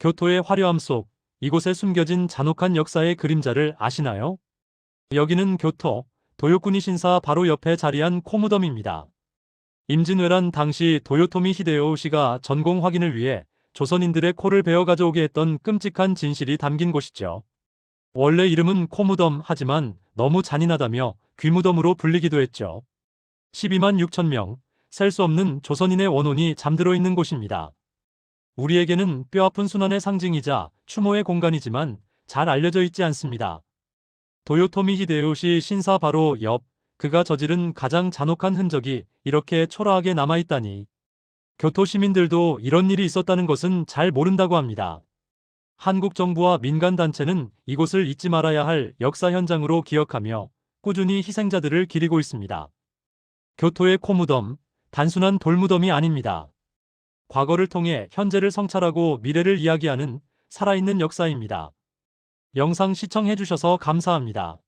교토의 화려함 속 이곳에 숨겨진 잔혹한 역사의 그림자를 아시나요? 여기는 교토 도요쿠니 신사 바로 옆에 자리한 코무덤입니다. 임진왜란 당시 도요토미 히데요시가 전공 확인을 위해 조선인들의 코를 베어 가져오게 했던 끔찍한 진실이 담긴 곳이죠. 원래 이름은 코무덤 하지만 너무 잔인하다며 귀무덤으로 불리기도 했죠. 12만 6천 명, 셀 수 없는 조선인의 원혼이 잠들어 있는 곳입니다. 우리에게는 뼈아픈 순환의 상징이자 추모의 공간이지만 잘 알려져 있지 않습니다. 도요토미 히데요시 신사 바로 옆 그가 저지른 가장 잔혹한 흔적이 이렇게 초라하게 남아있다니. 교토 시민들도 이런 일이 있었다는 것은 잘 모른다고 합니다. 한국 정부와 민간 단체는 이곳을 잊지 말아야 할 역사 현장으로 기억하며 꾸준히 희생자들을 기리고 있습니다. 교토의 코무덤, 단순한 돌무덤이 아닙니다. 과거를 통해 현재를 성찰하고 미래를 이야기하는 살아있는 역사입니다. 영상 시청해주셔서 감사합니다.